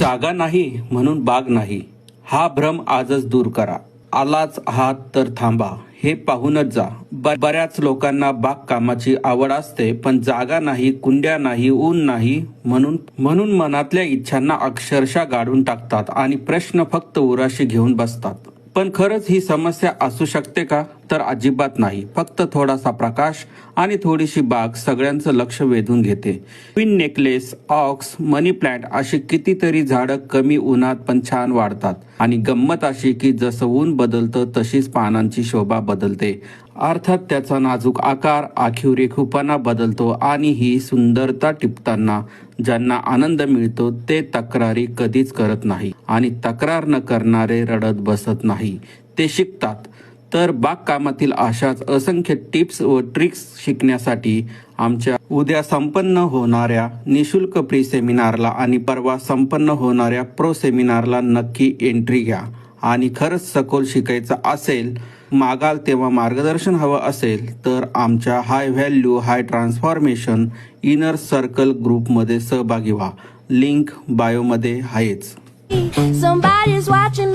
जागा नाही म्हणून बाग नाही. हा भ्रम आजच दूर करा. आलाच आहात तर थांबा. हे पाहूनच जा. ब- बऱ्याच लोकांना बागकामाची आवड असते पण जागा नाही कुंड्या नाही ऊन नाही म्हणून म्हणून मनातल्या इच्छांना अक्षरशः गाडून टाकतात आणि प्रश्न फक्त उराशी घेऊन बसतात. पण खरंच ही समस्या असू शकते का? तर अजिबात नाही. फक्त थोडासा प्रकाश आणि थोडीशी बाग सगळ्यांचं लक्ष वेधून घेते. Queen necklace ox money plant अशी कितीतरी झाडं कमी उन्हात पण छान वाढतात. आणि गंमत अशी की जसं ऊन बदलतं तशीच पानांची शोभा बदलते. अर्थात त्याचा नाजूक आकार आखीव बदलतो आणि ही सुंदरता टिपताना ज्यांना आनंद मिळतो ते तक्रारी कधीच करत नाही आणि तक्रार न करणारे रडत बसत नाही. ते शिकतात. तर बागकामातील अशाच असंख्य टिप्स व ट्रिक्स शिकण्यासाठी आमच्या उद्या संपन्न होणाऱ्या निशुल्क प्री सेमिनारला आणि परवा संपन्न होणाऱ्या प्रो सेमिनारला नक्की एंट्री घ्या. आणि खरंच सखोल शिकायचं असेल मागाल तेव्हा मार्गदर्शन हवं असेल तर आमच्या high value high transformation inner circle ग्रुपमध्ये सहभागी व्हा लिंक बायोमध्ये आहेच Somebody's watching.